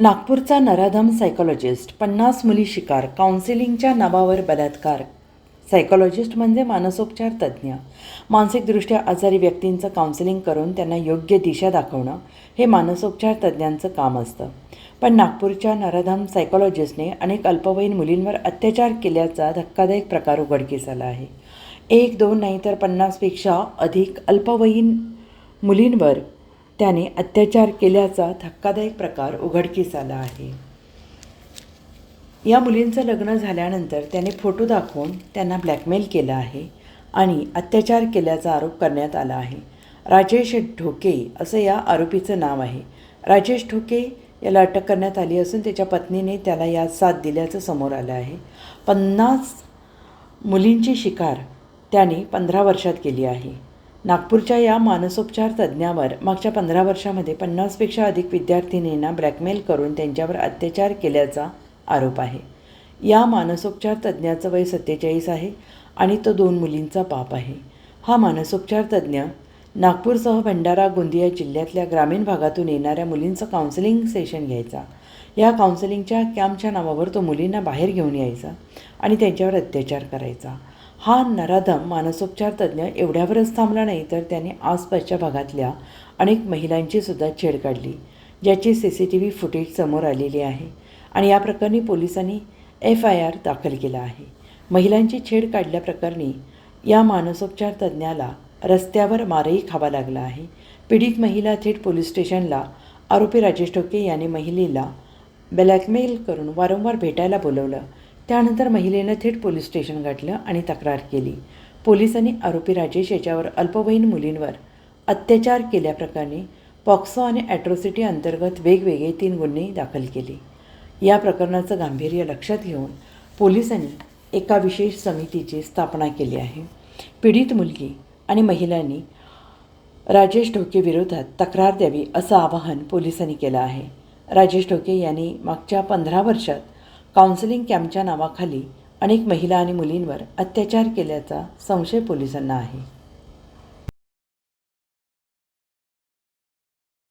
नागपूरचा नराधम सायकोलॉजिस्ट पन्नास मुली शिकार काउन्सिलिंगच्या नावावर बलात्कार. सायकोलॉजिस्ट म्हणजे मानसोपचार तज्ज्ञ. मानसिकदृष्ट्या आजारी व्यक्तींचं काउन्सिलिंग करून त्यांना योग्य दिशा दाखवणं हे मानसोपचार तज्ज्ञांचं काम असतं. पण नागपूरच्या नराधम सायकोलॉजिस्टने अनेक अल्पवयीन मुलींवर अत्याचार केल्याचा धक्कादायक प्रकार उघडकीस आला आहे. एक दोन नाही तर पन्नासपेक्षा अधिक अल्पवयीन मुलींवर त्याने अत्याचार केल्याचा धक्कादायक प्रकार उघडकीस आला आहे. या मुलींचं लग्न झाल्यानंतर त्याने फोटो दाखवून त्यांना ब्लॅकमेल केला आहे आणि अत्याचार केल्याचा आरोप करण्यात आला आहे. राजेश ढोके असं या आरोपीचं नाव आहे. राजेश ढोके याला अटक करण्यात आली असून त्याच्या पत्नीने त्याला यात साथ दिल्याचं समोर आलं आहे. पन्नास मुलींची शिकार त्याने पंधरा वर्षात केली आहे. नागपूरच्या या मानसोपचार तज्ज्ञावर मागच्या पंधरा वर्षामध्ये पन्नासपेक्षा अधिक विद्यार्थिनींना ब्लॅकमेल करून त्यांच्यावर अत्याचार केल्याचा आरोप आहे. या मानसोपचार तज्ज्ञाचं वय सत्तेचाळीस आहे आणि तो दोन मुलींचा बाप आहे. हा मानसोपचार तज्ज्ञ नागपूरसह भंडारा गोंदिया जिल्ह्यातल्या ग्रामीण भागातून येणाऱ्या मुलींचं काउन्सिलिंग सेशन घ्यायचा. या काउन्सिलिंगच्या कॅम्पच्या नावावर तो मुलींना बाहेर घेऊन यायचा आणि त्यांच्यावर अत्याचार करायचा. हा नराधम मानसोपचार तज्ज्ञ एवढ्यावरच थांबला नाही तर त्याने आसपासच्या भागातल्या अनेक महिलांची सुद्धा छेड काढली ज्याची C C T V footage समोर आलेली आहे आणि या प्रकरणी पोलिसांनी एफ आय आर दाखल केला आहे. महिलांची छेड काढल्याप्रकरणी या मानसोपचार तज्ज्ञाला रस्त्यावर मारही खावा लागला आहे. पीडित महिला थेट पोलीस स्टेशनला आरोपी राजेश टोके याने महिलेला ब्लॅकमेल करून वारंवार भेटायला बोलवलं त्यानंतर महिलेनं थेट पोलीस स्टेशन गाठलं आणि तक्रार केली. पोलिसांनी आरोपी राजेश याच्यावर अल्पवयीन मुलींवर अत्याचार केल्याप्रकरणी पॉक्सो आणि ॲट्रॉसिटी अंतर्गत वेगवेगळे तीन गुन्हे दाखल केले. या प्रकरणाचं गांभीर्य लक्षात घेऊन पोलिसांनी एका विशेष समितीची स्थापना केली आहे. पीडित मुलगी आणि महिलांनी राजेश ढोके विरोधात तक्रार द्यावी असं आवाहन पोलिसांनी केलं आहे. राजेश ढोके यांनी मागच्या पंधरा वर्षात काउन्सिलिंग कॅम्पच्या नावाखाली अनेक महिला आणि मुलींवर अत्याचार केल्याचा संशय पोलिसांना आहे.